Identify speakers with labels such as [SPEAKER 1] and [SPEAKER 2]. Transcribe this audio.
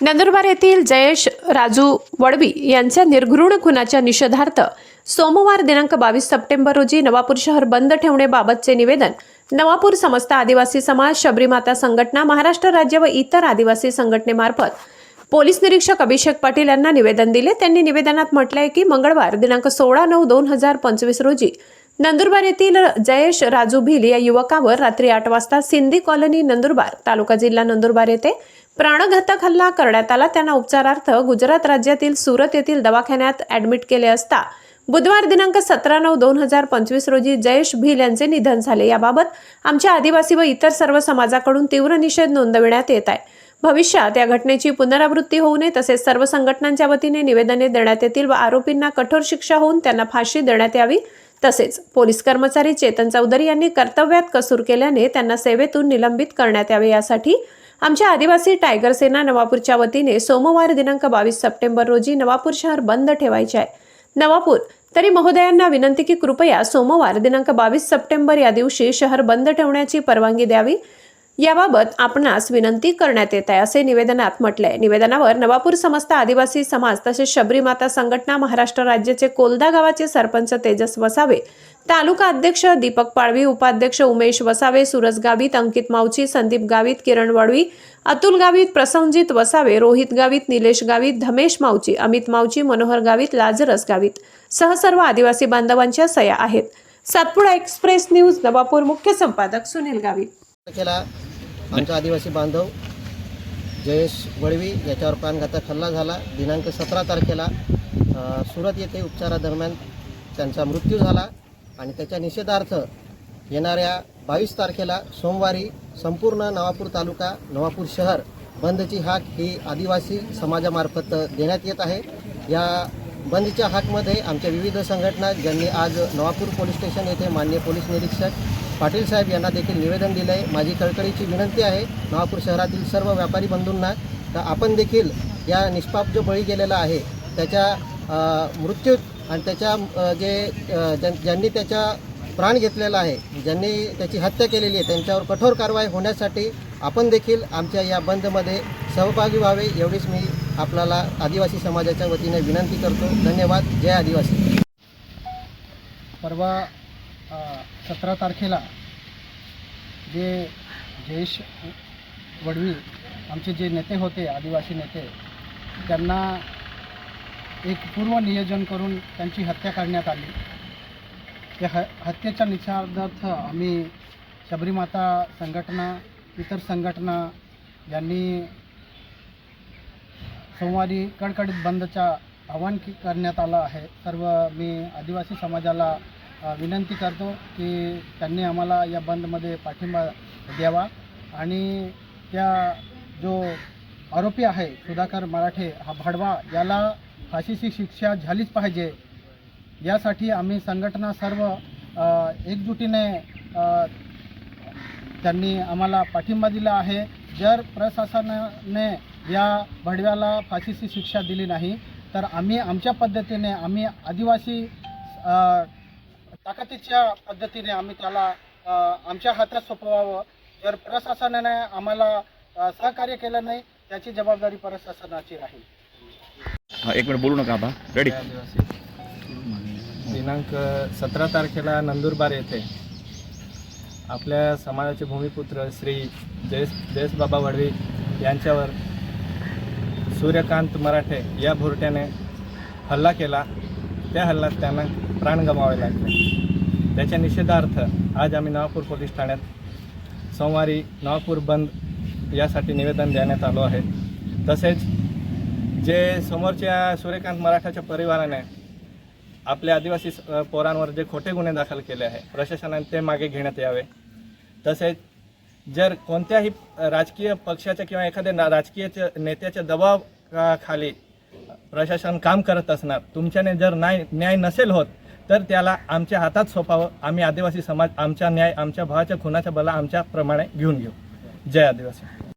[SPEAKER 1] नंदुरबार येथील जयेश राजू वडवी यांच्या निर्घृण खुनाच्या निषेधार्थ सोमवार दिनांक बावीस सप्टेंबर रोजी नवापूर शहर बंद ठेवण्याबाबतचे निवेदन नवापूर समस्त आदिवासी समाज शबरीमाता संघटना महाराष्ट्र राज्य व इतर आदिवासी संघटनेमार्फत पोलीस निरीक्षक अभिषेक पाटील यांना निवेदन दिले. त्यांनी निवेदनात म्हटलंय की मंगळवार दिनांक सोळा नऊ दोन हजार पंचवीस रोजी नंदुरबार येथील जयेश राजू भिल या युवकावर रात्री आठ वाजता सिंधी कॉलनी नंदुरबार तालुका जिल्हा नंदुरबार येथे प्राणघातक हल्ला करण्यात आला. त्यांना उपचारार्थ गुजरात राज्यातील सुरत येथील दवाखान्यात ऍडमिट केले असता बुधवार दिनांक सतरा नऊ दोन हजार पंचवीस रोजी जयेश भिल यांचे निधन झाले. याबाबत आमच्या आदिवासी व इतर सर्व समाजाकडून तीव्र निषेध नोंदविण्यात येत आहे. भविष्यात या घटनेची पुनरावृत्ती होऊ नये तसेच सर्व संघटनांच्या वतीने निवेदने देण्यात येतील व आरोपींना कठोर शिक्षा होऊन त्यांना फाशी देण्यात यावी. तसेच पोलीस कर्मचारी चेतन चौधरी यांनी कर्तव्यात कसूर केल्याने त्यांना सेवेतून निलंबित करण्यात यावे यासाठी आमच्या आदिवासी टायगर सेना नवापूरच्या वतीने सोमवार दिनांक बावीस सप्टेंबर रोजी नवापूर शहर बंद ठेवायचे आहे. नवापूर तरी महोदयांना विनंती की कृपया सोमवार दिनांक बावीस सप्टेंबर या दिवशी शहर बंद ठेवण्याची परवानगी द्यावी. याबाबत आपणास विनंती करण्यात येत आहे असे निवेदनात म्हटले आहे निवेदनावर नवापूर समस्त आदिवासी समाज तसेच शबरीमाता संघटना महाराष्ट्र राज्याचे कोलदा गावाचे सरपंच तेजस वसावे तालुका अध्यक्ष दीपक पाळवी उपाध्यक्ष उमेश वसावे सुरज गावित अंकित मावची संदीप गावित किरण वडवी अतुल गावित प्रसंजित वसावे रोहित गावित निलेश गावित धमेश मावची अमित मावची मनोहर गावित लाजरस गावित. सह सर्व आदिवासी बांधवांच्या सया आहेत. सातपुडा एक्सप्रेस न्यूज नवापूर मुख्य संपादक सुनील गावित.
[SPEAKER 2] केला. आमचा आदिवासी बांधव जयेश वळवी याच्यावर प्राणघातक हल्ला झाला. दिनांक सतरा तारखेला सुरत येथे उपचारादरम्यान त्यांचा मृत्यू झाला आणि त्याच्या निषेधार्थ येणाऱ्या बावीस तारखेला सोमवारी संपूर्ण नवापूर तालुका नवापूर शहर बंदची हाक ही आदिवासी समाजामार्फत देण्यात येत आहे. या बंदच्या हाकमध्ये आमच्या विविध संघटना ज्यांनी आज नवापूर पोलीस स्टेशन येथे मान्य पोलीस निरीक्षक पाटील साहेब यांना देखील निवेदन दिलं आहे माझी कळकळीची विनंती आहे महापूर शहरातील सर्व व्यापारी बंधूंना तर आपण देखील या निष्पाप जो बळी गेलेला आहे त्याच्या मृत्यूत मृत्यू आणि त्याच्या जे ज्यां- ज्यांनी त्याच्या प्राण घेतलेला आहे ज्यांनी त्याची हत्या केलेली आहे त्यांच्यावर कठोर कारवाई होण्यासाठी आपण देखील आमच्या या बंदमध्ये सहभागी व्हावे एवढीच मी आपल्याला आदिवासी समाजाच्या वतीने विनंती करतो. धन्यवाद. जय आदिवासी.
[SPEAKER 3] परवा सतरा तारखेला जे जयेश वडवी आमचे जे नेते होते आदिवासी नेते त्यांना एक पूर्व नियोजन करून त्यांची हत्या करण्यात आली. त्या ह हत्येच्या निषेधार्थ आम्ही शबरीमाता संघटना इतर संघटना यांनी सोमवारी कडकडीत बंदचा आवाहन करण्यात आलं आहे. सर्व मी आदिवासी समाजाला विनंती करतो की त्यांनी आम्हाला या बंदमध्ये पाठिंबा द्यावा. आणि त्या जो आरोपी आहे सुधाकर मराठे हा भडवा याला फाशीची शिक्षा झालीच पाहिजे. यासाठी आम्ही संघटना सर्व एकजुटीने त्यांनी आम्हाला पाठिंबा दिला आहे. जर प्रशासनाने या भडव्याला फाशीची शिक्षा दिली नाही तर आम्ही आमच्या पद्धतीने आम्ही आदिवासी ताकदीच्या पद्धतीने आम्ही त्याला आमच्या हातात सोपवावं. जर प्रशासनाने आम्हाला सहकार्य केलं नाही त्याची जबाबदारी प्रशासनाची राहील.
[SPEAKER 4] एक मिनिट बोलू नका आबा रेडी
[SPEAKER 5] दिनांक सतरा तारखेला नंदुरबार येथे आपल्या समाजाचे भूमिपुत्र श्री जयस जयसबाबा वडवी यांच्यावर सूर्यकांत मराठे या भुरट्याने हल्ला केला. त्या हल्ल्यात त्यांना प्राण गमावे लागले. त्याच्या निषेधार्थ आज आम्ही नवापूर पोलीस ठाण्यात सोमवारी नवापूर बंद यासाठी निवेदन देण्यात आलो आहे. तसेच जे समोरच्या सूर्यकांत मराठाच्या परिवाराने आपल्या आदिवासी पोरांवर जे खोटे गुन्हे दाखल केले आहे प्रशासनाने ते मागे घेण्यात यावे. तसेच जर कोणत्याही राजकीय पक्षाच्या किंवा एखाद्या ना- राजकीय नेत्याच्या दबाव खाली प्रशासन काम करत असणार तुमच्याने जर न्याय न्याय नसेल होत तर त्याला आमच्या हातात सोपावं. आम्ही आदिवासी समाज आमच्या न्याय आमच्या भावाच्या खुनाच्या बला आमच्याप्रमाणे घेऊन घेऊ. जय आदिवासी.